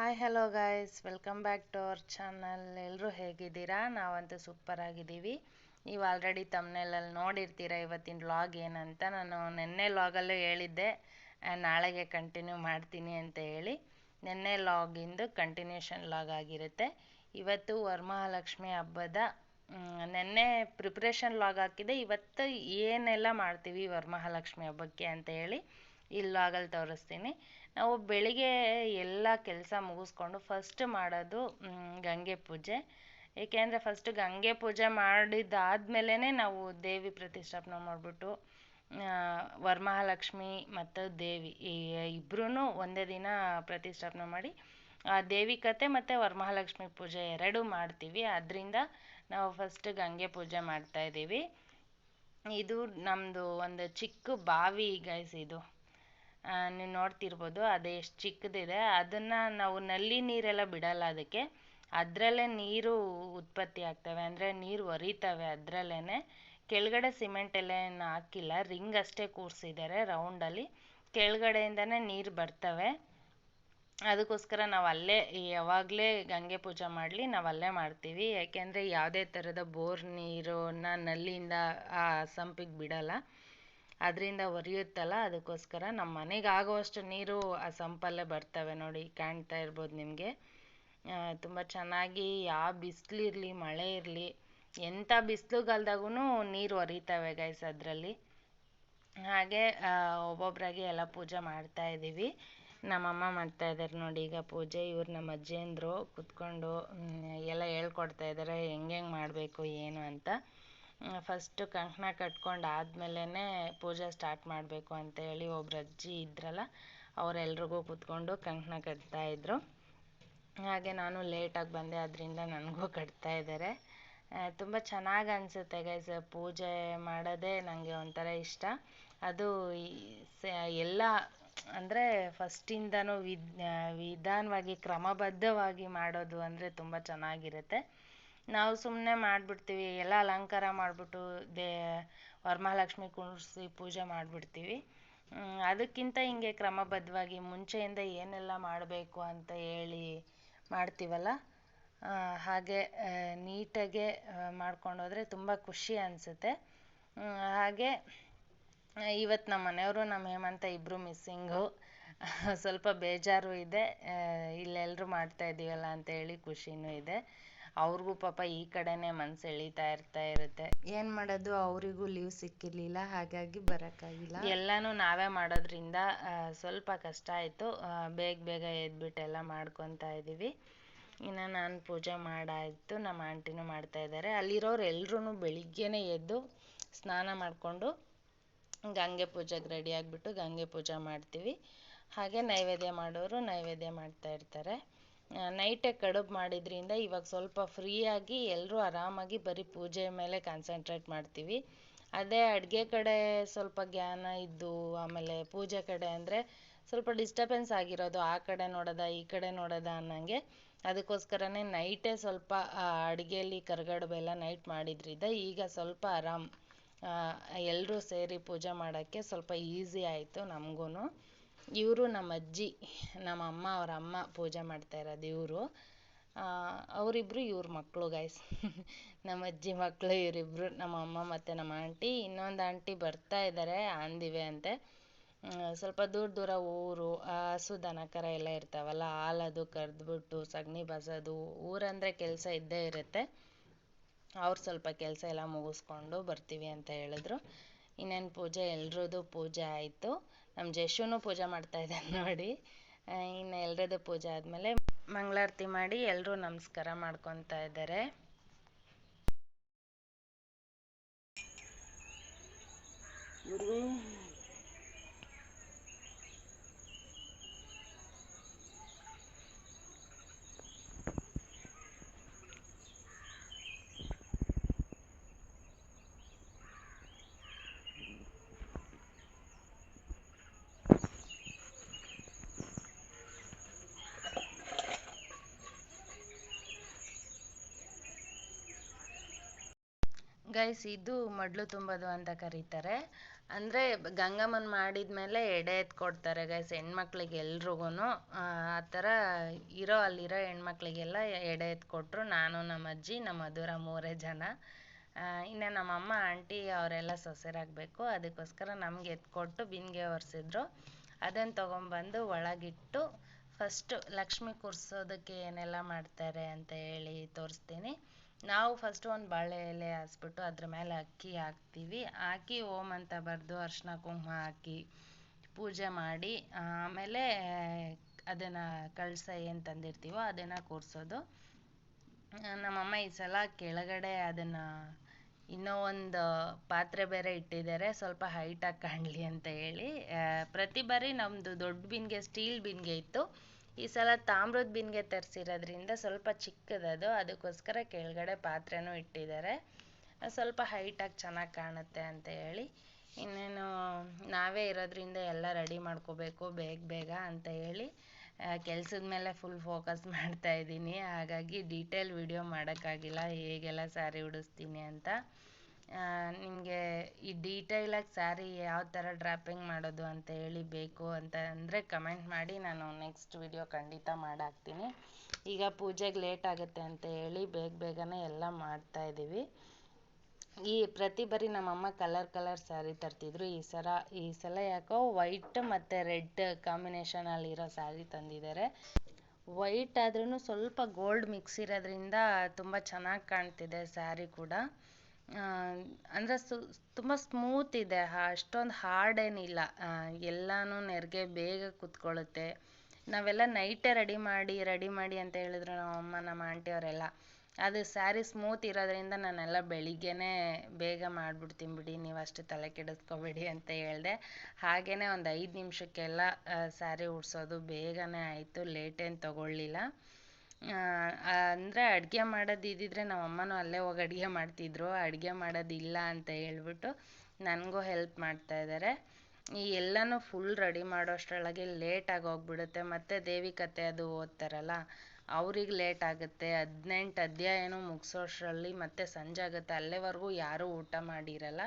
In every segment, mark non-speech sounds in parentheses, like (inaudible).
Hi hello guys welcome back to our channel ಎಲ್ಲರೂ ಹೇಗಿದ್ದೀರಾ? ನಾವಂತೂ ಸೂಪರ್ ಆಗಿದ್ದೀವಿ. ನೀವು ಆಲ್ರೆಡಿ ತಮ್ಮನೆಲ್ಲಲ್ಲಿ ನೋಡಿರ್ತೀರ ಇವತ್ತಿನ ವ್ಲಾಗ್ ಏನಂತ. ನಾನು ನಿನ್ನೆ ವ್ಲಾಗಲ್ಲೂ ಹೇಳಿದ್ದೆ. ನಾಳೆಗೆ ಕಂಟಿನ್ಯೂ ಮಾಡ್ತೀನಿ ಅಂತ ಹೇಳಿ. ನಿನ್ನೆ ಲಾಗಿಂದು ಕಂಟಿನ್ಯೂಷನ್ ಲಾಗ್ ಆಗಿರುತ್ತೆ. ಇವತ್ತು ವರಮಹಾಲಕ್ಷ್ಮಿ ಹಬ್ಬದ ನೆನ್ನೆ ಪ್ರಿಪ್ರೇಷನ್ ಲಾಗ್ ಹಾಕಿದೆ. ಇವತ್ತು ಏನೆಲ್ಲ ಮಾಡ್ತೀವಿ ವರಮಹಾಲಕ್ಷ್ಮಿ ಹಬ್ಬಕ್ಕೆ ಅಂತ ಹೇಳಿ. ಈ ಲಾಗಲ್ಲಿ ತೋರಿಸ್ತೀನಿ. ನಾವು ಬೆಳಿಗ್ಗೆ ಎಲ್ಲ ಕೆಲಸ ಮುಗಿಸ್ಕೊಂಡು ಫಸ್ಟ್ ಮಾಡೋದು ಗಂಗೆ ಪೂಜೆ. ಏಕೆಂದರೆ ಫಸ್ಟ್ ಗಂಗೆ ಪೂಜೆ ಮಾಡಿದ್ದಾದ್ಮೇಲೆ ನಾವು ದೇವಿ ಪ್ರತಿಷ್ಠಾಪನೆ ಮಾಡಿಬಿಟ್ಟು ವರಮಹಾಲಕ್ಷ್ಮಿ ಮತ್ತು ದೇವಿ ಈ ಇಬ್ಬರೂ ಒಂದೇ ದಿನ ಪ್ರತಿಷ್ಠಾಪನೆ ಮಾಡಿ, ಆ ದೇವಿ ಕತೆ ಮತ್ತು ವರಮಹಾಲಕ್ಷ್ಮಿ ಪೂಜೆ ಎರಡೂ ಮಾಡ್ತೀವಿ. ಅದರಿಂದ ನಾವು ಫಸ್ಟ್ ಗಂಗೆ ಪೂಜೆ ಮಾಡ್ತಾ ಇದ್ದೀವಿ. ಇದು ನಮ್ಮದು ಒಂದು ಚಿಕ್ಕ ಬಾವಿ ಗೈಸ್ ಇದು. ನೀವು ನೋಡ್ತಿರ್ಬೋದು, ಅದು ಎಷ್ಟು ಚಿಕ್ಕದಿದೆ. ಅದನ್ನು ನಾವು ನಲ್ಲಿ ನೀರೆಲ್ಲ ಬಿಡಲ್ಲ ಅದಕ್ಕೆ. ಅದರಲ್ಲೇ ನೀರು ಉತ್ಪತ್ತಿ ಆಗ್ತವೆ. ಅಂದರೆ ನೀರು ಒರಿತವೆ ಅದರಲ್ಲೇ ಕೆಳಗಡೆ ಸಿಮೆಂಟ್ ಎಲ್ಲ ಏನು ಹಾಕಿಲ್ಲ. ರಿಂಗ್ ಅಷ್ಟೇ ಕೂರಿಸಿದ್ದಾರೆ ರೌಂಡಲ್ಲಿ ಕೆಳಗಡೆಯಿಂದನೇ ನೀರು ಬರ್ತವೆ. ಅದಕ್ಕೋಸ್ಕರ ನಾವು ಅಲ್ಲೇ, ಯಾವಾಗಲೇ ಗಂಗೆ ಪೂಜೆ ಮಾಡಲಿ, ನಾವು ಅಲ್ಲೇ ಮಾಡ್ತೀವಿ. ಯಾಕೆಂದರೆ ಯಾವುದೇ ಥರದ ಬೋರ್ ನೀರನ್ನು ನಲ್ಲಿಯಿಂದ ಆ ಸಂಪಿಗೆ ಬಿಡಲ್ಲ. ಅದರಿಂದ ಒರಿಯುತ್ತಲ್ಲ, ಅದಕ್ಕೋಸ್ಕರ ನಮ್ಮ ಮನೆಗೆ ಆಗುವಷ್ಟು ನೀರು ಆ ಸಂಪಲ್ಲೇ ಬರ್ತವೆ ನೋಡಿ, ಕಾಣ್ತಾ ಇರ್ಬೋದು ನಿಮಗೆ. ತುಂಬ ಚೆನ್ನಾಗಿ ಯಾವ ಬಿಸಿಲಿರಲಿ ಮಳೆ ಇರಲಿ ಎಂಥ ಬಿಸಿಲುಗಾಲ್ದಾಗೂ ನೀರು ಒರಿತವೆ ಗೈಸ್ ಅದರಲ್ಲಿ. ಹಾಗೆ ಒಬ್ಬೊಬ್ಬರಾಗಿ ಎಲ್ಲ ಪೂಜೆ ಮಾಡ್ತಾ ಇದ್ದೀವಿ ನಮ್ಮಮ್ಮ ಮಾಡ್ತಾ ಇದ್ದಾರೆ ನೋಡಿ, ಈಗ ಪೂಜೆ ಇವ್ರು ನಮ್ಮ ಅಜ್ಜಿಯಂದಿರು ಕುತ್ಕೊಂಡು ಎಲ್ಲ ಹೇಳ್ಕೊಡ್ತಾ ಇದ್ದಾರೆ ಹೆಂಗೆಂಗೆ ಹೆಂಗೆ ಮಾಡಬೇಕು, ಏನು ಅಂತ. ಫಸ್ಟು ಕಂಕಣ ಕಟ್ಕೊಂಡು ಆದ್ಮೇಲೆ ಪೂಜೆ ಸ್ಟಾರ್ಟ್ ಮಾಡಬೇಕು ಅಂತ ಹೇಳಿ ಒಬ್ರು ಅಜ್ಜಿ ಇದ್ರಲ್ಲ, ಅವರೆಲ್ರಿಗೂ ಕೂತ್ಕೊಂಡು ಕಂಕಣ ಕಟ್ತಾ ಇದ್ರು. ಹಾಗೆ ನಾನು ಲೇಟಾಗಿ ಬಂದೆ, ಅದರಿಂದ ನನಗೂ ಕಟ್ತಾ ಇದ್ದಾರೆ ತುಂಬ ಚೆನ್ನಾಗಿ ಅನಿಸುತ್ತೆ ಗೈಸ್ ಪೂಜೆ ಮಾಡೋದೇ ನನಗೆ ಒಂಥರ ಇಷ್ಟ. ಅದು ಎಲ್ಲ, ಅಂದರೆ ಫಸ್ಟಿಂದನೂ ವಿಧ ವಿಧಾನವಾಗಿ ಕ್ರಮಬದ್ಧವಾಗಿ ಮಾಡೋದು ಅಂದರೆ ತುಂಬ ಚೆನ್ನಾಗಿರುತ್ತೆ. ನಾವು ಸುಮ್ಮನೆ ಮಾಡಿಬಿಡ್ತೀವಿ, ಎಲ್ಲ ಅಲಂಕಾರ ಮಾಡಿಬಿಟ್ಟು ದೇ, ವರಮಹಾಲಕ್ಷ್ಮಿ ಕೂರಿಸಿ ಪೂಜೆ ಮಾಡಿಬಿಡ್ತೀವಿ. ಅದಕ್ಕಿಂತ ಹಿಂಗೆ ಕ್ರಮಬದ್ಧವಾಗಿ ಮುಂಚೆಯಿಂದ ಏನೆಲ್ಲ ಮಾಡಬೇಕು ಅಂತ ಹೇಳಿ ಮಾಡ್ತೀವಲ್ಲ ಹಾಗೆ ನೀಟಾಗೆ ಮಾಡ್ಕೊಂಡು ಹೋದರೆ ತುಂಬ ಖುಷಿ ಅನಿಸುತ್ತೆ. ಹಾಗೆ ಇವತ್ತು ನಮ್ಮ ಮನೆಯವರು, ನಮ್ಮ ಹೇಮಂತ ಇಬ್ಬರು ಮಿಸ್ಸಿಂಗು, ಸ್ವಲ್ಪ ಬೇಜಾರು ಇದೆ ಇಲ್ಲೆಲ್ಲರೂ ಮಾಡ್ತಾ ಇದ್ದೀವಲ್ಲ ಅಂತ ಹೇಳಿ ಖುಷಿನೂ ಇದೆ. ಅವ್ರಿಗೂ ಪಾಪ ಈ ಕಡೆನೇ ಮನ್ಸು ಎಳಿತಾ ಇರ್ತಾ ಇರುತ್ತೆ. ಏನ್ ಮಾಡೋದು? ಅವರಿಗೂ ಲೀವ್ ಸಿಕ್ಕಿರ್ಲಿಲ್ಲ ಹಾಗಾಗಿ ಬರಕ್ಕಾಗಿಲ್ಲ. ಎಲ್ಲಾನು ನಾವೇ ಮಾಡೋದ್ರಿಂದ ಆ, ಸ್ವಲ್ಪ ಕಷ್ಟ ಆಯಿತು. ಬೇಗ ಬೇಗ ಎದ್ಬಿಟ್ಟು ಎಲ್ಲ ಮಾಡ್ಕೊತಾ ಇದೀವಿ. ಇನ್ನು ನಾನು ಪೂಜೆ ಮಾಡಾಯಿತು ನಮ್ಮ ಆಂಟಿನೂ ಮಾಡ್ತಾ ಇದ್ದಾರೆ ಅಲ್ಲಿರೋರು ಎಲ್ರೂ ಬೆಳಿಗ್ಗೆನೆ ಎದ್ದು ಸ್ನಾನ ಮಾಡಿಕೊಂಡು ಗಂಗೆ ಪೂಜೆಗೆ ರೆಡಿ ಆಗಿಬಿಟ್ಟು ಗಂಗೆ ಪೂಜೆ ಮಾಡ್ತೀವಿ. ಹಾಗೆ ನೈವೇದ್ಯ ಮಾಡೋರು ನೈವೇದ್ಯ ಮಾಡ್ತಾ ಇರ್ತಾರೆ. ನೈಟೇ ಕಡುಬು ಮಾಡಿದ್ರಿಂದ ಇವಾಗ ಸ್ವಲ್ಪ ಫ್ರೀಯಾಗಿ ಎಲ್ಲರೂ ಆರಾಮಾಗಿ ಬರೀ ಪೂಜೆ ಮೇಲೆ ಕಾನ್ಸಂಟ್ರೇಟ್ ಮಾಡ್ತೀವಿ. ಅದೇ ಅಡುಗೆ ಕಡೆ ಸ್ವಲ್ಪ ಜ್ಞಾನ ಇದ್ದು ಆಮೇಲೆ ಪೂಜೆ ಕಡೆ ಅಂದರೆ ಸ್ವಲ್ಪ ಡಿಸ್ಟರ್ಬೆನ್ಸ್ ಆಗಿರೋದು, ಆ ಕಡೆ ನೋಡೋದ, ಈ ಕಡೆ ನೋಡೋದ ಅನ್ನಂಗೆ. ಅದಕ್ಕೋಸ್ಕರನೇ ನೈಟೇ ಸ್ವಲ್ಪ ಅಡುಗೆಯಲ್ಲಿ ಕರ್ಗಡುಬು ನೈಟ್ ಮಾಡಿದ್ರಿಂದ ಈಗ ಸ್ವಲ್ಪ ಆರಾಮ್ ಎಲ್ಲರೂ ಸೇರಿ ಪೂಜೆ ಮಾಡೋಕ್ಕೆ ಸ್ವಲ್ಪ ಈಸಿ ಆಯಿತು ನಮಗೂ ಇವರು ನಮ್ಮ ಅಜ್ಜಿ, ನಮ್ಮ ಅಮ್ಮ ಅವ್ರ ಅಮ್ಮ ಪೂಜೆ ಮಾಡ್ತಾ ಇರೋದು ಇವರು. ಅವರಿಬ್ರು ಇವ್ರ ಮಕ್ಕಳು ಗಾಯ್ಸ್ (laughs) ನಮ್ಮ ಅಜ್ಜಿ ಮಕ್ಕಳು ಇವರಿಬ್ರು, ನಮ್ಮ ಅಮ್ಮ ಮತ್ತು ನಮ್ಮ ಆಂಟಿ, ಇನ್ನೊಂದು ಆಂಟಿ ಬರ್ತಾ ಇದ್ದಾರೆ ಆಂದಿವೆ ಅಂತೆ. ಸ್ವಲ್ಪ ದೂರ ದೂರ ಊರು ಹಸು, ದನ, ಕರ ಎಲ್ಲ ಇರ್ತಾವಲ್ಲ, ಹಾಲದು ಕರೆದ್ಬಿಟ್ಟು, ಸಗಣಿ ಬಸೋದು, ಊರಂದರೆ ಕೆಲಸ ಇದ್ದೇ ಇರುತ್ತೆ. ಅವ್ರು ಸ್ವಲ್ಪ ಕೆಲಸ ಎಲ್ಲ ಮುಗಿಸ್ಕೊಂಡು ಬರ್ತೀವಿ ಅಂತ ಹೇಳಿದ್ರು. ಇನ್ನೇನು ಪೂಜೆ ಎಲ್ರದ್ದು ಪೂಜೆ ಆಯಿತು. ನಮ್ಮ ಜೇಶುನೂ ಪೂಜೆ ಮಾಡ್ತಾ ಇದ್ದಾನೆ (laughs) ನೋಡಿ. ಇನ್ನು ಎಲ್ರದ್ದು ಪೂಜೆ ಆದಮೇಲೆ ಮಂಗಳಾರತಿ ಮಾಡಿ ಎಲ್ಲರೂ ನಮಸ್ಕಾರ ಮಾಡ್ಕೊತಾ ಇದ್ದಾರೆ ಗೈಸ್ ಇದು ಮಡ್ಲು ತುಂಬೋದು ಅಂತ ಕರೀತಾರೆ. ಅಂದರೆ ಗಂಗಮ್ಮನ ಮಾಡಿದ್ಮೇಲೆ ಎಡೆ ಎತ್ತು ಕೊಡ್ತಾರೆ ಗೈಸ್ ಹೆಣ್ಮಕ್ಳಿಗೆ ಎಲ್ರಿಗೂ ಆ ಥರ ಇರೋ ಅಲ್ಲಿರೋ ಹೆಣ್ಮಕ್ಳಿಗೆಲ್ಲ ಎಡೆ ಎತ್ತು ಕೊಟ್ಟರು ನಾನು, ನಮ್ಮ ಅಜ್ಜಿ, ನಮ್ಮ ಮಧುರ ಮೂರೇ ಜನ. ಇನ್ನು ನಮ್ಮಮ್ಮ ಆಂಟಿ ಅವರೆಲ್ಲ ಸೊಸೆರಾಗಬೇಕು. ಅದಕ್ಕೋಸ್ಕರ ನಮ್ಗೆ ಎತ್ಕೊಟ್ಟು ಬಿಂದಿಗೆ ಒರೆಸಿದ್ರು. ಅದನ್ನು ತೊಗೊಂಬಂದು ಒಳಗಿಟ್ಟು ಫಸ್ಟು ಲಕ್ಷ್ಮಿ ಕೂರ್ಸೋದಕ್ಕೆ ಏನೆಲ್ಲ ಮಾಡ್ತಾರೆ ಅಂತ ಹೇಳಿ ತೋರಿಸ್ತೀನಿ. ನಾವು ಫಸ್ಟ್ ಒಂದು ಬಾಳೆ ಎಲೆ ಹಾಸ್ಬಿಟ್ಟು ಅದ್ರ ಮೇಲೆ ಅಕ್ಕಿ ಹಾಕ್ತೀವಿ. ಹಾಕಿ ಓಮ್ ಅಂತ ಬರೆದು ಅರ್ಶಿನ ಕುಂಕುಮ ಹಾಕಿ ಪೂಜೆ ಮಾಡಿ, ಆಮೇಲೆ ಅದನ್ನು ಕಳಸ ಏನು ತಂದಿರ್ತೀವೋ ಅದನ್ನು ಕೂರಿಸೋದು. ನಮ್ಮಮ್ಮ ಈ ಸಲ ಕೆಳಗಡೆ ಅದನ್ನು ಇನ್ನೂ ಒಂದು ಪಾತ್ರೆ ಬೇರೆ ಇಟ್ಟಿದ್ದಾರೆ. ಸ್ವಲ್ಪ ಹೈಟಾಗಿ ಕಾಣಲಿ ಅಂತ ಹೇಳಿ. ಪ್ರತಿ ಬಾರಿ ನಮ್ಮದು ದೊಡ್ಡ ಬಿನ್ಗೆ ಸ್ಟೀಲ್ ಬಿನ್ಗೆ ಇತ್ತು. ಈ ಸಲ ತಾಮ್ರದ ಬಿನ್ಗೆ ತರಿಸಿರೋದ್ರಿಂದ ಸ್ವಲ್ಪ ಚಿಕ್ಕದದು, ಅದಕ್ಕೋಸ್ಕರ ಕೆಳಗಡೆ ಪಾತ್ರೆನೂ ಇಟ್ಟಿದ್ದಾರೆ. ಸ್ವಲ್ಪ ಹೈಟಾಗಿ ಚೆನ್ನಾಗಿ ಕಾಣುತ್ತೆ ಅಂತ ಹೇಳಿ, ಇನ್ನೇನು ನಾವೇ ಇರೋದ್ರಿಂದ ಎಲ್ಲ ರೆಡಿ ಮಾಡ್ಕೋಬೇಕು, ಬೇಗ ಬೇಗ ಅಂತ ಹೇಳಿ ಕೆಲಸದ ಮೇಲೆ ಫುಲ್ ಫೋಕಸ್ (laughs) ಮಾಡ್ತಾ ಇದ್ದೀನಿ. ಹಾಗಾಗಿ ಡೀಟೇಲ್ ವಿಡಿಯೋ ಮಾಡೋಕ್ಕಾಗಿಲ್ಲ, ಹೇಗೆಲ್ಲ ಸ್ಯಾರಿ ಉಡಿಸ್ತೀನಿ ಅಂತ. ನಿಮಗೆ ಈ ಡೀಟೇಲಾಗಿ ಸ್ಯಾರಿ ಯಾವ ಥರ ಡ್ರಾಪಿಂಗ್ ಮಾಡೋದು ಅಂತ ಹೇಳಿ ಬೇಕು ಅಂತ ಅಂದರೆ ಕಮೆಂಟ್ ಮಾಡಿ, ನಾನು ನೆಕ್ಸ್ಟ್ ವಿಡಿಯೋ ಖಂಡಿತ ಮಾಡಾಕ್ತೀನಿ. ಈಗ ಪೂಜೆಗೆ ಲೇಟ್ ಆಗುತ್ತೆ ಅಂತ ಹೇಳಿ ಬೇಗ ಬೇಗನೆ ಎಲ್ಲ ಮಾಡ್ತಾ ಇದ್ದೀವಿ ಈ ಪ್ರತಿ ಬಾರಿ ನಮ್ಮಮ್ಮ ಕಲರ್ ಕಲರ್ ಸ್ಯಾರಿ ತರ್ತಿದ್ರು. ಈ ಸಲ ಈ ಸಲ ಯಾಕೋ ವೈಟ್ ಮತ್ತು ರೆಡ್ ಕಾಂಬಿನೇಷನಲ್ಲಿರೋ ಸ್ಯಾರಿ ತಂದಿದ್ದಾರೆ. ವೈಟ್ ಆದ್ರೂ ಸ್ವಲ್ಪ ಗೋಲ್ಡ್ ಮಿಕ್ಸ್ ಇರೋದ್ರಿಂದ ತುಂಬ ಚೆನ್ನಾಗಿ ಕಾಣ್ತಿದೆ ಸ್ಯಾರಿ ಕೂಡ. ಅಂದರೆ ಸು, ತುಂಬ ಸ್ಮೂತ್ ಇದೆ ಅಷ್ಟೊಂದು ಹಾರ್ಡ್ ಏನಿಲ್ಲ. ಎಲ್ಲನೂ ನೆರಿಗೆ ಬೇಗ ಕುತ್ಕೊಳ್ಳುತ್ತೆ. ನಾವೆಲ್ಲ ನೈಟೇ ರೆಡಿ ಮಾಡಿ ರೆಡಿ ಮಾಡಿ ಅಂತ ಹೇಳಿದ್ರು ನಮ್ಮಮ್ಮ ನಮ್ಮ ಆಂಟಿಯವರೆಲ್ಲ ಅದು ಸ್ಯಾರಿ ಸ್ಮೂತ್ ಇರೋದ್ರಿಂದ ನಾನೆಲ್ಲ ಬೆಳಿಗ್ಗೆನೇ ಬೇಗ ಮಾಡಿಬಿಡ್ತೀನಿ ಬಿಡಿ, ನೀವು ಅಷ್ಟು ತಲೆ ಕೆಡಿಸ್ಕೊಬೇಡಿ ಅಂತ ಹೇಳಿದೆ. ಹಾಗೆಯೇ ಒಂದು ಐದು ನಿಮಿಷಕ್ಕೆಲ್ಲ ಸ್ಯಾರಿ ಉಡ್ಸೋದು ಬೇಗನೆ ಆಯಿತು ಲೇಟೇನು ತೊಗೊಳ್ಳಿಲ್ಲ. ಅಂದರೆ ಅಡುಗೆ ಮಾಡೋದು ಇದ್ದಿದ್ರೆ ನಮ್ಮ ಅಮ್ಮನೂ ಅಲ್ಲೇ ಹೋಗಿ ಅಡುಗೆ ಮಾಡ್ತಿದ್ರು. ಅಡುಗೆ ಮಾಡೋದಿಲ್ಲ ಅಂತ ಹೇಳ್ಬಿಟ್ಟು ನನಗೂ ಹೆಲ್ಪ್ ಮಾಡ್ತಾ ಇದ್ದಾರೆ ಈ ಎಲ್ಲನೂ ಫುಲ್ ರೆಡಿ ಮಾಡೋಷ್ಟರೊಳಗೆ ಲೇಟಾಗಿ ಹೋಗ್ಬಿಡುತ್ತೆ. ಮತ್ತು ದೇವಿ ಕತೆ ಅದು ಓದ್ತಾರಲ್ಲ, ಅವ್ರಿಗೆ ಲೇಟ್ ಆಗುತ್ತೆ. ಹದಿನೆಂಟು ಅಧ್ಯಾಯನೂ ಮುಗಿಸೋಷ್ಟರಲ್ಲಿ ಮತ್ತೆ ಸಂಜೆ ಆಗುತ್ತೆ. ಅಲ್ಲೇವರೆಗೂ ಯಾರೂ ಊಟ ಮಾಡಿರಲ್ಲ.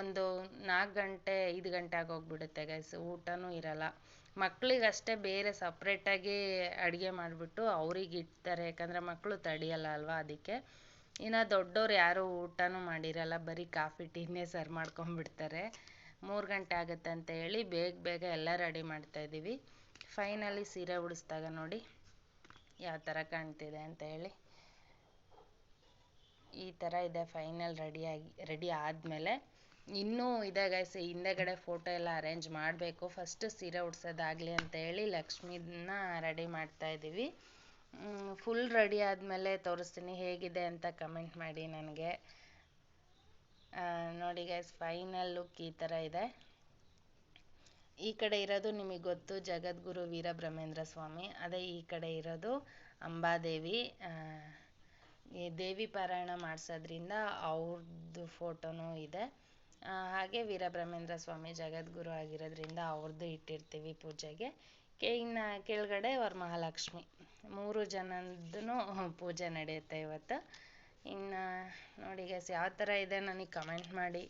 ಒಂದು ನಾಲ್ಕು ಗಂಟೆ, ಐದು ಗಂಟೆ ಆಗೋಗ್ಬಿಡುತ್ತೆ ಗೈಸ್ ಊಟನೂ ಇರಲ್ಲ. ಮಕ್ಕಳಿಗಷ್ಟೇ ಬೇರೆ ಸಪ್ರೇಟಾಗಿ ಅಡುಗೆ ಮಾಡಿಬಿಟ್ಟು ಅವ್ರಿಗೆ ಇಡ್ತಾರೆ, ಯಾಕಂದರೆ ಮಕ್ಕಳು ತಡೆಯಲ್ಲ ಅಲ್ವಾ ಅದಕ್ಕೆ. ಇನ್ನು ದೊಡ್ಡವ್ರು ಯಾರೂ ಊಟನೂ ಮಾಡಿರಲ್ಲ, ಬರೀ ಕಾಫಿ, ಟೀನೇ ಸರ್ವ್ ಮಾಡ್ಕೊಂಬಿಡ್ತಾರೆ ಮೂರು ಗಂಟೆ ಆಗುತ್ತೆ ಅಂತ ಹೇಳಿ ಬೇಗ ಬೇಗ ಎಲ್ಲ ರೆಡಿ ಮಾಡ್ತಾಯಿದ್ದೀವಿ ಫೈನಲಿ ಸೀರೆ ಉಡಿಸ್ದಾಗ ನೋಡಿ ಯಾವ ಥರ ಕಾಣ್ತಿದೆ ಅಂತ ಹೇಳಿ. ಈ ಥರ ಇದೆ ಫೈನಲ್ ರೆಡಿಯಾಗಿ ರೆಡಿ ಆದಮೇಲೆ ಇನ್ನೂ ಇದೆ ಗೈಸ್ ಹಿಂದೆಗಡೆ ಫೋಟೋ ಎಲ್ಲ ಅರೇಂಜ್ ಮಾಡಬೇಕು. ಫಸ್ಟ್ ಸೀರೆ ಉಡ್ಸೋದಾಗಲಿ ಅಂತ ಹೇಳಿ ಲಕ್ಷ್ಮಿನ ರೆಡಿ ಮಾಡ್ತಾ ಇದ್ದೀವಿ ಫುಲ್ ರೆಡಿ ಆದಮೇಲೆ ತೋರಿಸ್ತೀನಿ ಹೇಗಿದೆ ಅಂತ ಕಮೆಂಟ್ ಮಾಡಿ ನನಗೆ. ನೋಡಿ ಗೈಸ್ ಫೈನಲ್ ಲುಕ್ ಈ ಥರ ಇದೆ. ಈ ಕಡೆ ಇರೋದು ನಿಮಗೆ ಗೊತ್ತು, ಜಗದ್ಗುರು ವೀರಬ್ರಹ್ಮೇಂದ್ರ ಸ್ವಾಮಿ. ಅದೇ ಈ ಕಡೆ ಇರೋದು ಅಂಬಾದೇವಿ. ದೇವಿ ಪಾರಾಯಣ ಮಾಡಿಸೋದ್ರಿಂದ ಅವ್ರದ್ದು ಫೋಟೋನೂ ಇದೆ. ಹಾಗೆ ವೀರಬ್ರಹ್ಮೇಂದ್ರ ಸ್ವಾಮಿ ಜಗದ್ಗುರು ಆಗಿರೋದ್ರಿಂದ ಅವ್ರದ್ದು ಇಟ್ಟಿರ್ತೀವಿ ಪೂಜೆಗೆ. ಕೆ, ಇನ್ನು ಕೆಳಗಡೆ ವರಮಹಾಲಕ್ಷ್ಮಿ ಮೂರು ಜನದ್ದು ಪೂಜೆ ನಡೆಯುತ್ತೆ ಇವತ್ತು. ಇನ್ನು ನೋಡಿ ಗೈಸ್ ಯಾವ ಥರ ಇದೆ ನನಗೆ ಕಮೆಂಟ್ ಮಾಡಿ.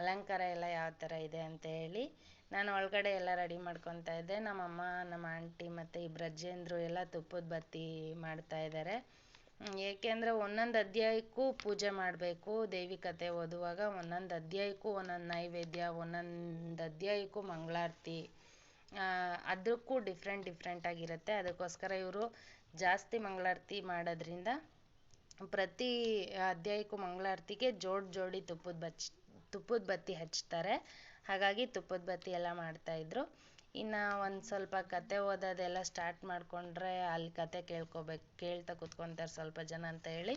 ಅಲಂಕಾರ ಎಲ್ಲ ಯಾವ ಥರ ಇದೆ ಅಂತ ಹೇಳಿ. ನಾನು ಒಳಗಡೆ ಎಲ್ಲ ರೆಡಿ ಮಾಡ್ಕೊತಾ ಇದ್ದೆ. ನಮ್ಮಮ್ಮ, ನಮ್ಮ ಆಂಟಿ ಮತ್ತು ಇಬ್ಬರು ಅಜ್ಜಿಯಂದಿರು ಎಲ್ಲ ತುಪ್ಪದ ಬತ್ತಿ ಮಾಡ್ತಾ ಇದ್ದಾರೆ ಏಕೆಂದರೆ ಒಂದೊಂದು ಅಧ್ಯಾಯಕ್ಕೂ ಪೂಜೆ ಮಾಡಬೇಕು, ದೇವಿ ಕಥೆ ಓದುವಾಗ ಒಂದೊಂದು ಅಧ್ಯಾಯಕ್ಕೂ ಒಂದೊಂದು ನೈವೇದ್ಯ, ಒಂದೊಂದು ಅಧ್ಯಾಯಕ್ಕೂ ಮಂಗಳಾರತಿ. ಅದಕ್ಕೂ ಡಿಫ್ರೆಂಟ್ ಆಗಿರುತ್ತೆ. ಅದಕ್ಕೋಸ್ಕರ ಇವರು ಜಾಸ್ತಿ ಮಂಗಳಾರತಿ ಮಾಡೋದ್ರಿಂದ ಪ್ರತಿ ಅಧ್ಯಾಯಕ್ಕೂ ಮಂಗಳಾರತಿಗೆ ಜೋಡಿ ಜೋಡಿ ತುಪ್ಪದ ಬಚ್, ತುಪ್ಪದ ಬತ್ತಿ ಹಚ್ತಾರೆ. ಹಾಗಾಗಿ ತುಪ್ಪದ ಬತ್ತಿ ಎಲ್ಲ ಮಾಡ್ತಾಯಿದ್ರು ಇನ್ನು ಒಂದು ಸ್ವಲ್ಪ ಕತೆ ಓದೋದೆಲ್ಲ ಸ್ಟಾರ್ಟ್ ಮಾಡಿಕೊಂಡ್ರೆ ಅಲ್ಲಿ ಕತೆ ಕೇಳ್ಕೊಬೇಕು, ಕೇಳ್ತಾ ಕೂತ್ಕೊತಾರೆ ಸ್ವಲ್ಪ ಜನ ಅಂತ ಹೇಳಿ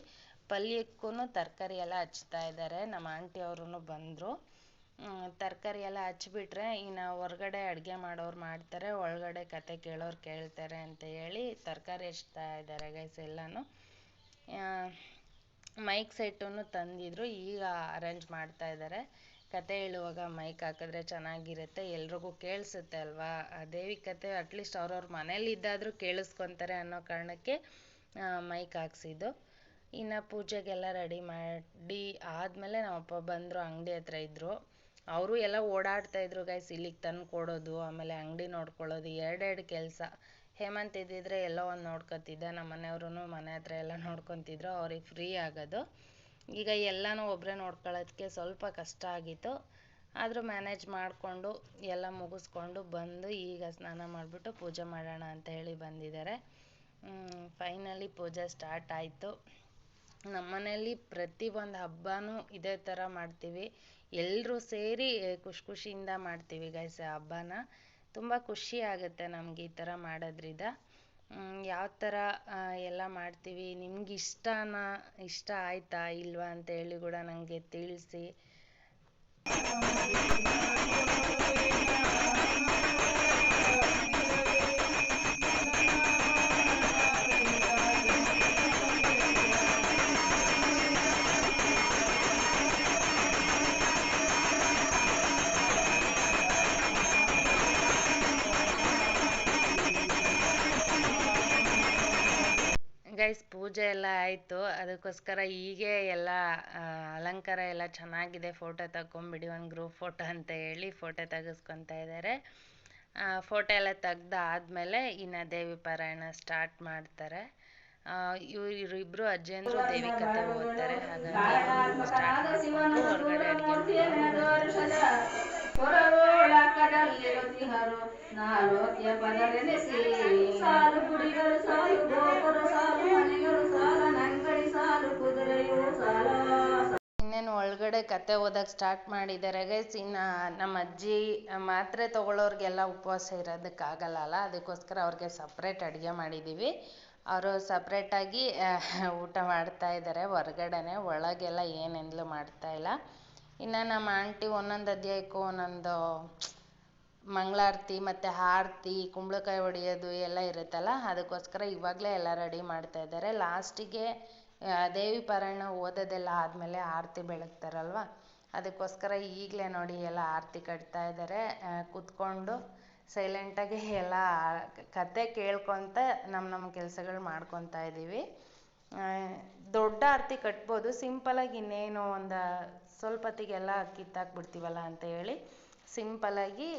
ಪಲ್ಯಕ್ಕೂ ತರಕಾರಿ ಎಲ್ಲ ಹಚ್ತಾ ಇದ್ದಾರೆ ನಮ್ಮ ಆಂಟಿ ಅವರು ಬಂದರು. ತರಕಾರಿ ಎಲ್ಲ ಹಚ್ಬಿಟ್ರೆ ಇನ್ನು ಹೊರಗಡೆ ಅಡುಗೆ ಮಾಡೋರು ಮಾಡ್ತಾರೆ, ಒಳಗಡೆ ಕತೆ ಕೇಳೋರು ಕೇಳ್ತಾರೆ ಅಂತ ಹೇಳಿ ತರಕಾರಿ ಹಚ್ತಾ ಇದ್ದಾರೆ ಗೈಸ್ ಎಲ್ಲನೂ. ಮೈಕ್ ಸೆಟ್ಟನ್ನು ತಂದಿದ್ರು, ಈಗ ಅರೇಂಜ್ ಮಾಡ್ತಾ ಇದ್ದಾರೆ ಕತೆ ಹೇಳುವಾಗ ಮೈಕ್ ಹಾಕಿದ್ರೆ ಚೆನ್ನಾಗಿರುತ್ತೆ, ಎಲ್ರಿಗೂ ಕೇಳಿಸುತ್ತೆ ಅಲ್ವಾ? ದೇವಿ ಕತೆ ಅಟ್ಲೀಸ್ಟ್ ಅವ್ರವ್ರ ಮನೇಲಿ ಇದ್ದಾದರೂ ಕೇಳಿಸ್ಕೊತಾರೆ ಅನ್ನೋ ಕಾರಣಕ್ಕೆ ಮೈಕ್ ಹಾಕ್ಸಿದ್ದು. ಇನ್ನು ಪೂಜೆಗೆಲ್ಲ ರೆಡಿ ಮಾಡಿ ಆದಮೇಲೆ ನಮ್ಮಪ್ಪ ಬಂದರು, ಅಂಗಡಿ ಹತ್ರ ಇದ್ದರು ಅವರು ಎಲ್ಲ ಓಡಾಡ್ತಾ ಇದ್ರು ಗೈಸ್ ಇಲ್ಲಿಗೆ ತಂದು ಕೊಡೋದು, ಆಮೇಲೆ ಅಂಗಡಿ ನೋಡ್ಕೊಳ್ಳೋದು, ಎರಡೆರಡು ಕೆಲಸ. ಹೇಮಂತ್ ಇದ್ದಿದ್ರೆ ಎಲ್ಲೋ ಒಂದು ನೋಡ್ಕೊತಿದ್ದ ನಮ್ಮ ಮನೆಯವ್ರೂ ಮನೆ ಹತ್ರ ಎಲ್ಲ ನೋಡ್ಕೊತಿದ್ರು, ಅವ್ರಿಗೆ ಫ್ರೀ ಆಗೋದು. ಈಗ ಎಲ್ಲನೂ ಒಬ್ಬರೇ ನೋಡ್ಕೊಳ್ಳೋದಕ್ಕೆ ಸ್ವಲ್ಪ ಕಷ್ಟ ಆಗಿತ್ತು. ಆದರೂ ಮ್ಯಾನೇಜ್ ಮಾಡಿಕೊಂಡು ಎಲ್ಲ ಮುಗಿಸ್ಕೊಂಡು ಬಂದು ಈಗ ಸ್ನಾನ ಮಾಡಿಬಿಟ್ಟು ಪೂಜೆ ಮಾಡೋಣ ಅಂತ ಹೇಳಿ ಬಂದಿದ್ದಾರೆ. ಫೈನಲಿ ಪೂಜೆ ಸ್ಟಾರ್ಟ್ ಆಯಿತು. ನಮ್ಮ ಮನೆಯಲ್ಲಿ ಪ್ರತಿ ಒಂದು ಹಬ್ಬನೂ ಇದೇ ಥರ ಮಾಡ್ತೀವಿ. ಎಲ್ಲರೂ ಸೇರಿ ಖುಷಿ ಖುಷಿಯಿಂದ ಮಾಡ್ತೀವಿ ಗೈಸ್ ಹಬ್ಬನ. ತುಂಬ ಖುಷಿ ಆಗುತ್ತೆ ನಮ್ಗೆ ಈ ಥರ ಮಾಡೋದ್ರಿಂದ. ಯಾವ ಥರ ಎಲ್ಲ ಮಾಡ್ತೀವಿ ನಿಮ್ಗೆ ಇಷ್ಟನಾ ಇಷ್ಟ ಆಯ್ತಾ ಇಲ್ವಾ ಅಂತ ಹೇಳಿ ಕೂಡ ನನಗೆ ತಿಳಿಸಿ. ಗೈಸ್ ಪೂಜೆ ಎಲ್ಲ ಆಯಿತು. ಅದಕ್ಕೋಸ್ಕರ ಹೀಗೆ ಎಲ್ಲ ಅಲಂಕಾರ ಎಲ್ಲ ಚೆನ್ನಾಗಿದೆ. ಫೋಟೋ ತಗೊಂಬಿಡಿ ಒಂದು ಗ್ರೂಪ್ ಫೋಟೋ ಅಂತ ಹೇಳಿ ಫೋಟೋ ತೆಗೆಸ್ಕೊತಾ ಇದ್ದಾರೆ ಫೋಟೋ ಎಲ್ಲ ತೆಗ್ದಾದ್ಮೇಲೆ ಇನ್ನು ದೇವಿ ಪಾರಾಯಣ ಸ್ಟಾರ್ಟ್ ಮಾಡ್ತಾರೆ. ಇವರು ಇಬ್ಬರು ಅಜ್ಜಿಯಂದ್ರು ದೇವಿ ಕಥೆ ಓದ್ತಾರೆ ಹಾಗಾಗಿ ಸ್ಟಾರ್ಟ್ ಮಾಡಿಕೊಂಡು ಹೊರಗಡೆ ಇನ್ನೇನು ಒಳಗಡೆ ಕತೆ ಓದಕ್ಕೆ ಸ್ಟಾರ್ಟ್ ಮಾಡಿದ್ದಾರೆ ಗೈಸ್ ಇನ್ನು ನಮ್ಮ ಅಜ್ಜಿ ಮಾತ್ರೆ ತಗೊಳ್ಳೋರಿಗೆಲ್ಲ ಉಪವಾಸ ಇರೋದಕ್ಕಾಗಲ್ಲ ಅಲ್ಲ ಅದಕ್ಕೋಸ್ಕರ ಅವ್ರಿಗೆ ಸಪ್ರೇಟ್ ಅಡುಗೆ ಮಾಡಿದ್ದೀವಿ ಅವರು ಸಪ್ರೇಟಾಗಿ ಊಟ ಮಾಡ್ತಾ ಇದ್ದಾರೆ ಹೊರ್ಗಡೆನೆ ಒಳಗೆಲ್ಲ ಏನೆಂದಲೂ ಮಾಡ್ತಾ ಇಲ್ಲ. ಇನ್ನು ನಮ್ಮ ಆಂಟಿ ಒಂದೊಂದು ಅಧ್ಯಾಯಕ್ಕೂ ಒಂದೊಂದು ಮಂಗಳಾರತಿ ಮತ್ತು ಆರತಿ ಕುಂಬಳಕಾಯಿ ಹೊಡೆಯೋದು ಎಲ್ಲ ಇರುತ್ತಲ್ಲ, ಅದಕ್ಕೋಸ್ಕರ ಇವಾಗಲೇ ಎಲ್ಲ ರೆಡಿ ಮಾಡ್ತಾ ಇದ್ದಾರೆ ಲಾಸ್ಟಿಗೆ ದೇವಿ ಪಾರಾಯಣ ಓದೋದೆಲ್ಲ ಆದಮೇಲೆ ಆರತಿ ಬೆಳಗ್ತಾರಲ್ವ? ಅದಕ್ಕೋಸ್ಕರ ಈಗಲೇ ನೋಡಿ ಎಲ್ಲ ಆರತಿ ಕಟ್ತಾ ಇದ್ದಾರೆ ಕೂತ್ಕೊಂಡು ಸೈಲೆಂಟಾಗಿ ಎಲ್ಲ ಕತೆ ಕೇಳ್ಕೊತ ನಮ್ಮ ನಮ್ಮ ಕೆಲಸಗಳು ಮಾಡ್ಕೊತಾ ಇದ್ದೀವಿ ದೊಡ್ಡ ಆರತಿ ಕಟ್ಬೋದು ಸಿಂಪಲಾಗಿ ಇನ್ನೇನು ಒಂದು ಸ್ವಲ್ಪ ಹೊತ್ತಿಗೆಲ್ಲ ಕಿತ್ತಾಕ್ಬಿಡ್ತೀವಲ್ಲ ಅಂತ ಹೇಳಿ ಸಿಂಪಲಾಗಿ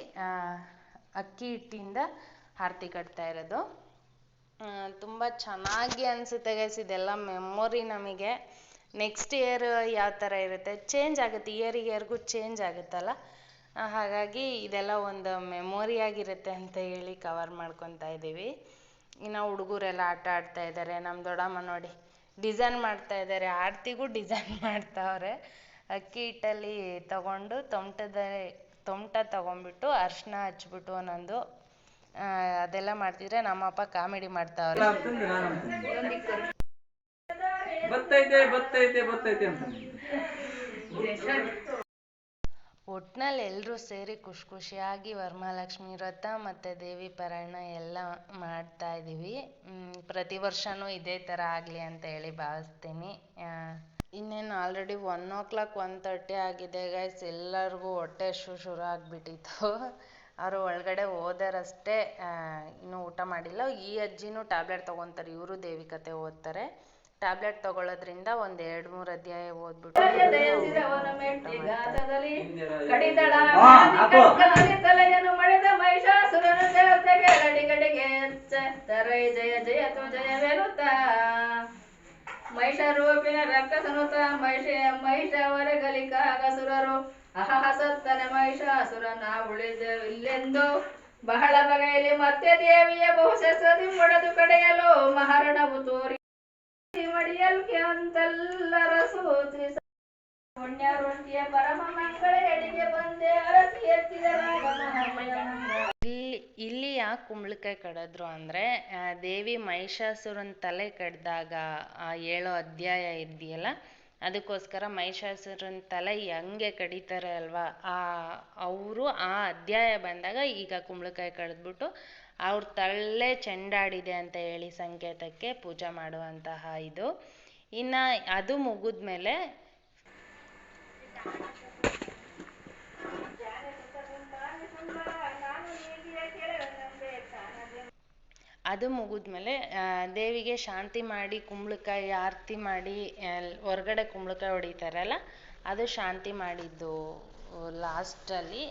ಅಕ್ಕಿ ಹಿಟ್ಟಿಂದ ಆರತಿ ಕಟ್ತಾ ಇರೋದು. ತುಂಬ ಚೆನ್ನಾಗಿ ಅನಿಸುತ್ತೆ ಗೈಸ್ ಇದೆಲ್ಲ ಮೆಮೊರಿ ನಮಗೆ. ನೆಕ್ಸ್ಟ್ ಇಯರ್ ಯಾವ ಥರ ಇರುತ್ತೆ? ಚೇಂಜ್ ಆಗುತ್ತೆ. ಇಯರ್ ಇಯರ್ಗೂ ಚೇಂಜ್ ಆಗುತ್ತಲ್ಲ? ಹಾಗಾಗಿ ಇದೆಲ್ಲ ಒಂದು ಮೆಮೊರಿ ಆಗಿರುತ್ತೆ ಅಂತ ಹೇಳಿ ಕವರ್ ಮಾಡ್ಕೊತಾ ಇದ್ದೀವಿ. ಇನ್ನು ಹುಡುಗರೆಲ್ಲ ಆಟ ಆಡ್ತಾ ಇದ್ದಾರೆ. ನಮ್ಮ ದೊಡ್ಡಮ್ಮ ನೋಡಿ ಡಿಸೈನ್ ಮಾಡ್ತಾ ಇದ್ದಾರೆ. ಆರತಿಗೂ ಡಿಸೈನ್ (laughs) ಮಾಡ್ತಾವ್ರೆ. ಅಕ್ಕಿ ಹಿಟ್ಟಲ್ಲಿ ತಗೊಂಡು ತೊಮಟದ ತೊಮಟ ತಗೊಂಡ್ಬಿಟ್ಟು ಅರ್ಶಿನ ಹಚ್ಬಿಟ್ಟು ಒಂದೊಂದು ಆ, ಅದೆಲ್ಲ ಮಾಡ್ತಿದ್ರೆ ನಮ್ಮಪ್ಪ ಕಾಮಿಡಿ ಮಾಡ್ತಾವ್ರೆ. ಬತ್ತೈತೆ ಬತ್ತೈತೆ ಬತ್ತೈತೆ ಅಂತ. ಒಟ್ನಲ್ಲಿ ಎಲ್ಲರೂ ಸೇರಿ ಖುಷಿ ಖುಷಿಯಾಗಿ ವರಮಹಾಲಕ್ಷ್ಮಿ ವ್ರತ ಮತ್ತು ದೇವಿ ಪಾರಾಯಣ ಎಲ್ಲ ಮಾಡ್ತಾ ಇದ್ದೀವಿ ಪ್ರತಿ ವರ್ಷವೂ ಇದೇ ಥರ ಆಗಲಿ ಅಂತ ಹೇಳಿ ಭಾವಿಸ್ತೀನಿ. ಇನ್ನೇನು already one o'clock one thirty ಆಗಿದೆ ಗೈಸ್ ಎಲ್ಲರಿಗೂ ಹೊಟ್ಟೆ ಶು ಶುರು ಆಗಿಬಿಟ್ಟಿತ್ತು. ಅವರು ಒಳಗಡೆ ಹೋದರಷ್ಟೇ ಇನ್ನೂ ಊಟ ಮಾಡಿಲ್ಲ. ಈ ಅಜ್ಜಿನೂ ಟ್ಯಾಬ್ಲೆಟ್ ತೊಗೊತಾರೆ, ಇವರು ದೇವಿ ಕತೆ ಓದ್ತಾರೆ. ಟ್ಯಾಬ್ಲೆಟ್ ತಗೊಳ್ಳೋದ್ರಿಂದ ಒಂದು ಎರಡು ಮೂರು ಅಧ್ಯಾಯ ಓದ್ಬಿಟ್ಟು ಮಹಿಷ ರೂಪಿನ ರಕ್ತ ಅವರ ಜಯ ಜಯ ತು ಜಯವೆನುತ್ತ ಮಹಿಷ ರೂಪಿನ ರಕ್ಕಸನುತ ಮಹಿಷ ಮಹಿಷ ಗಲಿಕ ಸುರರು ಅಹಹ ಸತ್ತನ ಮಹಿಷಾಸುರನ ಉಳಿದವಿಲ್ಲೆಂದು ಬಹಳ ಬಗೆಯಲ್ಲಿ ಮತ್ತೆ ದೇವಿಯ ಬಹುಶಸ್ತ್ರದಿ ಮೊಡೆದು ಕಡೆಯಲು ಮಹಾರಣವು ತೋರಿ ಪುಣ್ಯ ಪುಣ್ಯರುಂಟಿಯ ಪರಮ ಮಂಗಳ ಹೆಡಿಗೆ ಬಂದೆ ಅರಸಿ ಎತ್ತಿದ ಇಲ್ಲಿ ಯಾಕೆ ಕುಂಬಳಕಾಯಿ ಕಡಿದ್ರು ಅಂದರೆ ದೇವಿ ಮಹಿಷಾಸುರನ ತಲೆ ಕಡ್ದಾಗ, ಆ, ಏಳೋ ಅಧ್ಯಾಯ ಇದೆಯಲ್ಲ ಅದಕ್ಕೋಸ್ಕರ ಮಹಿಷಾಸುರನ ತಲೆ ಹೆಂಗೆ ಕಡಿತಾರೆ ಅಲ್ವಾ? ಆ, ಅವರು ಆ ಅಧ್ಯಾಯ ಬಂದಾಗ ಈಗ ಕುಂಬಳಕಾಯಿ ಕಡಿದ್ಬಿಟ್ಟು ಅವ್ರ ತಲೆ ಚೆಂಡಾಡಿದೆ ಅಂತ ಹೇಳಿ ಸಂಕೇತಕ್ಕೆ ಪೂಜೆ ಮಾಡುವಂತಹ ಇದು. ಇನ್ನು ಅದು ಮುಗಿದ ಮೇಲೆ ಅದು ಮುಗಿದ್ಮೇಲೆ ದೇವಿಗೆ ಶಾಂತಿ ಮಾಡಿ, ಕುಂಬಳಕಾಯಿ ಆರತಿ ಮಾಡಿ ಹೊರಗಡೆ ಕುಂಬಳಕಾಯಿ ಹೊಡಿತಾರಲ್ಲ, ಅದು ಶಾಂತಿ ಮಾಡಿದ್ದು ಲಾಸ್ಟಲ್ಲಿ.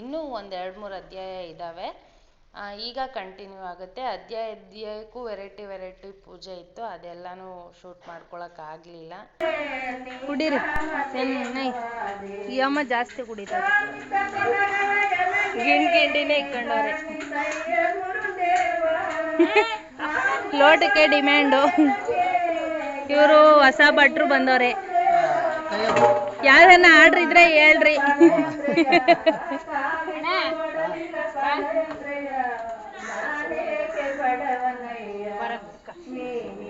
ಇನ್ನೂ ಒಂದು ಎರಡು ಮೂರು ಅಧ್ಯಾಯ ಇದ್ದಾವೆ ಈಗ ಕಂಟಿನ್ಯೂ ಆಗುತ್ತೆ. ಅಧ್ಯಾಯ ಅಧ್ಯಾಯಕ್ಕೂ ವೆರೈಟಿ ವೆರೈಟಿ ಪೂಜೆ ಇತ್ತು. ಅದೆಲ್ಲನೂ ಶೂಟ್ ಮಾಡ್ಕೊಳಕ್ಕಾಗಲಿಲ್ಲ ಕುಡೀರಿ. ಚೆನ್ನಾಗಿ ಈ ಅಮ್ಮ ಜಾಸ್ತಿ ಕುಡಿತಾರೆ. ಗಿಣ್ ಗಿಂಡಿನೇ ಇಟ್ಕೊಂಡವ್ರೆ ಲೋಟಕ್ಕೆ ಡಿಮ್ಯಾಂಡು ಇವರು ಹೊಸ ಭಟ್ರು ಬಂದವ್ರೆ. ಯಾವ್ದನ್ನ ಆರ್ಡ್ರ್ ಇದ್ರೆ ಹೇಳ್ರಿ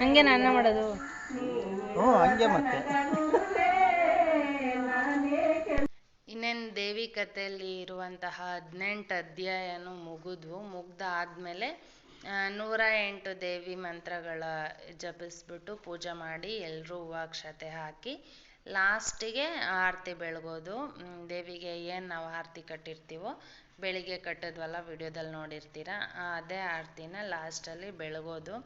ಹಂಗೆ ನಾನು ಮಾಡೋದು. ಹ್ಞೂ ಹಂಗೆ ಮತ್ತೆ. ಇನ್ನೇನು ದೇವಿ ಕಥೆಯಲ್ಲಿ ಇರುವಂತಹ ಹದಿನೆಂಟು ಅಧ್ಯಾಯನು ಮುಗಿದ್ವು. ಮುಗ್ದಾದ್ಮೇಲೆ ಆದಮೇಲೆ ನೂರ ಎಂಟು ದೇವಿ ಮಂತ್ರಗಳ ಜಪಿಸ್ಬಿಟ್ಟು ಪೂಜೆ ಮಾಡಿ ಎಲ್ಲರೂ ಹೂವಾಕ್ಷತೆ ಹಾಕಿ ಲಾಸ್ಟಿಗೆ ಆರತಿ ಬೆಳಗೋದು. ದೇವಿಗೆ ಏನು ನಾವು ಆರತಿ ಕಟ್ಟಿರ್ತೀವೋ, ಬೆಳಿಗ್ಗೆ ಕಟ್ಟಿದ್ವಲ್ಲ ವಿಡಿಯೋದಲ್ಲಿ ನೋಡಿರ್ತೀರ, ಅದೇ ಆರತಿನ ಲಾಸ್ಟಲ್ಲಿ ಬೆಳಗೋದು.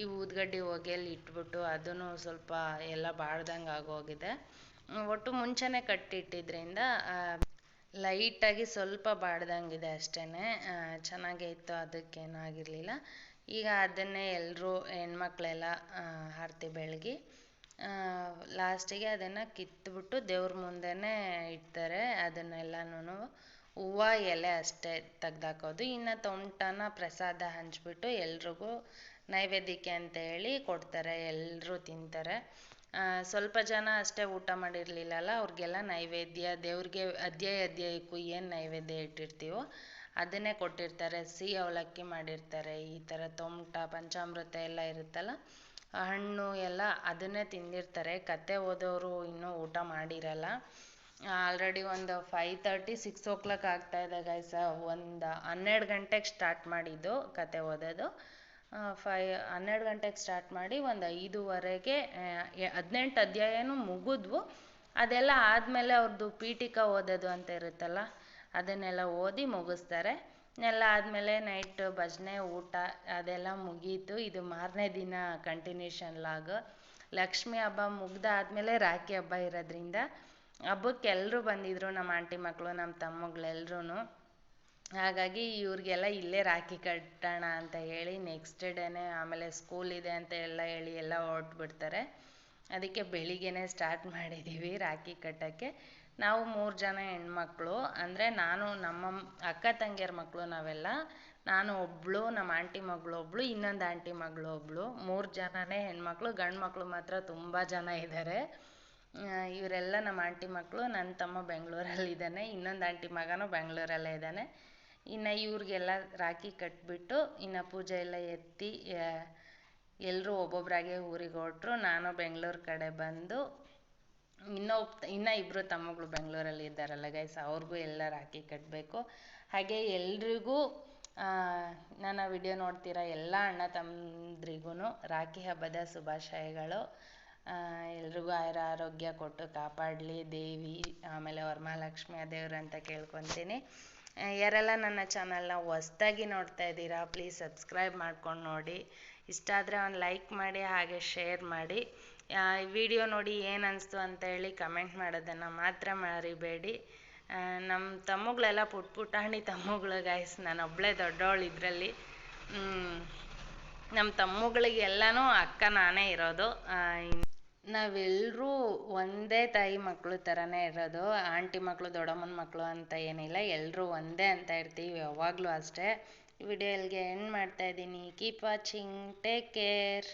ಈ ಊದ್ಗಡ್ಡಿ ಹೊಗೆಯಲ್ಲಿ ಇಟ್ಬಿಟ್ಟು ಅದನ್ನು ಸ್ವಲ್ಪ ಎಲ್ಲ ಬಾಡ್ದಂಗೆ ಆಗೋಗಿದೆ. ಒಟ್ಟು ಮುಂಚೆನೆ ಕಟ್ಟಿಟ್ಟಿದ್ರಿಂದ ಲೈಟಾಗಿ ಸ್ವಲ್ಪ ಬಾಡ್ದಂಗಿದೆ ಅಷ್ಟೇ ಚೆನ್ನಾಗೇ ಇತ್ತು, ಅದಕ್ಕೇನಾಗಿರಲಿಲ್ಲ. ಈಗ ಅದನ್ನೇ ಎಲ್ಲರೂ ಹೆಣ್ಮಕ್ಳೆಲ್ಲ ಆರತಿ ಬೆಳಗಿ ಲಾಸ್ಟಿಗೆ ಅದನ್ನು ಕಿತ್ತುಬಿಟ್ಟು ದೇವ್ರ ಮುಂದೆನೇ ಇಡ್ತಾರೆ. ಅದನ್ನೆಲ್ಲನೂ ಹೂವು, ಎಲೆ ಅಷ್ಟೇ ತೆಗ್ದಾಕೋದು. ಇನ್ನು ತೊಂಟನ ಪ್ರಸಾದ ಹಂಚಿಬಿಟ್ಟು ಎಲ್ರಿಗೂ ನೈವೇದ್ಯಕ್ಕೆ ಅಂತ ಹೇಳಿ ಕೊಡ್ತಾರೆ. ಎಲ್ಲರೂ ತಿಂತಾರೆ. ಸ್ವಲ್ಪ ಜನ ಅಷ್ಟೇ ಊಟ ಮಾಡಿರಲಿಲ್ಲಲ್ಲ, ಅವ್ರಿಗೆಲ್ಲ ನೈವೇದ್ಯ, ದೇವ್ರಿಗೆ ಅಧ್ಯಾಯ ಅಧ್ಯಾಯಕ್ಕೂ ಏನು ನೈವೇದ್ಯ ಇಟ್ಟಿರ್ತೀವೋ ಅದನ್ನೇ ಕೊಟ್ಟಿರ್ತಾರೆ. ಸಿಹಿ ಅವಲಕ್ಕಿ ಮಾಡಿರ್ತಾರೆ. ಈ ಥರ ತೊಮಟ ಪಂಚಾಮೃತ ಎಲ್ಲ ಇರುತ್ತಲ್ಲ ಹಣ್ಣು ಎಲ್ಲ ಅದನ್ನೇ ತಿಂದಿರ್ತಾರೆ. ಕತೆ ಓದೋರು ಇನ್ನೂ ಊಟ ಮಾಡಿರಲ್ಲ. ಆಲ್ರೆಡಿ ಒಂದು five thirty six o'clock ಆಗ್ತಾ ಇದೆ ಗೈಸ ಒಂದು ಹನ್ನೆರಡು ಗಂಟೆಗೆ ಸ್ಟಾರ್ಟ್ ಮಾಡಿದ್ದು ಕತೆ ಓದೋದು ಫೈ ಹನ್ನೆರಡು ಗಂಟೆಗೆ ಸ್ಟಾರ್ಟ್ ಮಾಡಿ ಒಂದು ಐದೂವರೆಗೆ ಹದಿನೆಂಟು ಅಧ್ಯಾಯನೂ ಮುಗಿದ್ವು. ಅದೆಲ್ಲ ಆದಮೇಲೆ ಅವ್ರದ್ದು ಪೀಠಿಕ ಓದೋದು ಅಂತ ಇರುತ್ತಲ್ಲ, ಅದನ್ನೆಲ್ಲ ಓದಿ ಮುಗಿಸ್ತಾರೆ. ಎಲ್ಲ ಆದಮೇಲೆ ನೈಟ್ ಭಜನೆ, ಊಟ ಅದೆಲ್ಲ ಮುಗೀತು. ಇದು ಮಾರನೇ ದಿನ ಕಂಟಿನ್ಯೂಷನ್ ಲಾಗ್. ಲಕ್ಷ್ಮಿ ಹಬ್ಬ ಮುಗ್ದಾದ್ಮೇಲೆ ರಾಖಿ ಹಬ್ಬ ಇರೋದ್ರಿಂದ ಹಬ್ಬಕ್ಕೆ ಎಲ್ಲರೂ ಬಂದಿದ್ರು ನಮ್ಮ ಆಂಟಿ ಮಕ್ಕಳು ನಮ್ಮ ತಮ್ಮಗಳೆಲ್ರೂ ಹಾಗಾಗಿ ಇವ್ರಿಗೆಲ್ಲ ಇಲ್ಲೇ ರಾಖಿ ಕಟ್ಟೋಣ ಅಂತ ಹೇಳಿ ನೆಕ್ಸ್ಟ್ ಡೇನೇ ಆಮೇಲೆ ಸ್ಕೂಲ್ ಇದೆ ಅಂತ ಎಲ್ಲ ಹೇಳಿ ಎಲ್ಲ ಹೊರಟ್ಬಿಡ್ತಾರೆ. ಅದಕ್ಕೆ ಬೆಳಿಗ್ಗೆನೇ ಸ್ಟಾರ್ಟ್ ಮಾಡಿದ್ದೀವಿ ರಾಖಿ ಕಟ್ಟೋಕ್ಕೆ. ನಾವು ಮೂರು ಜನ ಹೆಣ್ಮಕ್ಳು, ಅಂದರೆ ನಾನು ನಮ್ಮ ಅಕ್ಕ ತಂಗಿಯರ ಮಕ್ಕಳು ನಾವೆಲ್ಲ, ನಾನು ಒಬ್ಬಳು ನಮ್ಮ ಆಂಟಿ ಮಗಳು ಒಬ್ಬಳು ಇನ್ನೊಂದು ಆಂಟಿ ಮಗಳು ಒಬ್ಬಳು ಮೂರು ಜನನೇ ಹೆಣ್ಮಕ್ಳು, ಗಂಡು ಮಕ್ಕಳು ಮಾತ್ರ ತುಂಬ ಜನ ಇದ್ದಾರೆ ಇವರೆಲ್ಲ ನಮ್ಮ ಆಂಟಿ ಮಕ್ಕಳು ನನ್ನ ತಮ್ಮ ಬೆಂಗಳೂರಲ್ಲಿದ್ದಾನೆ ಇನ್ನೊಂದು ಆಂಟಿ ಮಗನೂ ಬೆಂಗಳೂರಲ್ಲೇ ಇದ್ದಾನೆ. ಇನ್ನು ಇವ್ರಿಗೆಲ್ಲ ರಾಖಿ ಕಟ್ಬಿಟ್ಟು, ಇನ್ನು ಪೂಜೆ ಎಲ್ಲ ಎತ್ತಿ ಎಲ್ಲರೂ ಒಬ್ಬೊಬ್ಬರಾಗೆ ಊರಿಗೆ ಹೊರಟ್ರು, ನಾನು ಬೆಂಗಳೂರು ಕಡೆ ಬಂದು ಇನ್ನೂ ಇನ್ನೂ ಇಬ್ಬರು ತಮ್ಮಗಳು ಬೆಂಗಳೂರಲ್ಲಿ ಇದ್ದಾರಲ್ಲ ಗೈಸ್ ಅವ್ರಿಗೂ ಎಲ್ಲ ರಾಖಿ ಕಟ್ಟಬೇಕು ಹಾಗೆ ಎಲ್ರಿಗೂ ನನ್ನ ವಿಡಿಯೋ ನೋಡ್ತೀರ ಎಲ್ಲ ಅಣ್ಣ ತಮ್ಮಂದ್ರಿಗೂ ರಾಖಿ ಹಬ್ಬದ ಶುಭಾಶಯಗಳು. ಎಲ್ರಿಗೂ ಆಯುರ ಆರೋಗ್ಯ ಕೊಟ್ಟು ಕಾಪಾಡಲಿ, ದೇವಿ, ಆಮೇಲೆ ವರಮಹಾಲಕ್ಷ್ಮಿ ದೇವ್ರು ಅಂತ ಕೇಳ್ಕೊತೀನಿ. ಯಾರೆಲ್ಲ ನನ್ನ ಚಾನಲ್ನ ಹೊಸ್ದಾಗಿ ನೋಡ್ತಾ ಇದ್ದೀರಾ ಪ್ಲೀಸ್ ಸಬ್ಸ್ಕ್ರೈಬ್ ಮಾಡ್ಕೊಂಡು ನೋಡಿ. ಇಷ್ಟ ಆದರೆ ಒಂದು ಲೈಕ್ ಮಾಡಿ, ಹಾಗೆ ಶೇರ್ ಮಾಡಿ. ವಿಡಿಯೋ ನೋಡಿ ಏನು ಅನಿಸ್ತು ಅಂತ ಹೇಳಿ ಕಮೆಂಟ್ ಮಾಡೋದನ್ನು ಮಾತ್ರ ಮರಿಬೇಡಿ. ನಮ್ಮ ತಮ್ಮಗಳೆಲ್ಲ ಪುಟ್ ಪುಟಾಣಿ ತಮ್ಮಗಳು ಗಾಯ್ಸ್ ನಾನು ಒಬ್ಬಳೇ ದೊಡ್ಡವಳು ಇದರಲ್ಲಿ. ನಮ್ಮ ತಮ್ಮಗಳಿಗೆಲ್ಲನೂ ಅಕ್ಕ ನಾನೇ ಇರೋದು. ನಾವೆಲ್ಲರೂ ಒಂದೇ ತಾಯಿ ಮಕ್ಕಳು ಥರನೇ ಇರೋದು. ಆಂಟಿ ಮಕ್ಕಳು ದೊಡ್ಡಮ್ಮನ ಮಕ್ಕಳು ಅಂತ ಏನಿಲ್ಲ. ಎಲ್ಲರೂ ಒಂದೇ ಅಂತ ಇರ್ತೀವಿ ಯಾವಾಗಲೂ ಅಷ್ಟೇ. ವಿಡಿಯೋ ಇಲ್ಲಿಗೆ ಎಂಡ್ ಮಾಡ್ತಾ ಇದ್ದೀನಿ. Keep watching take care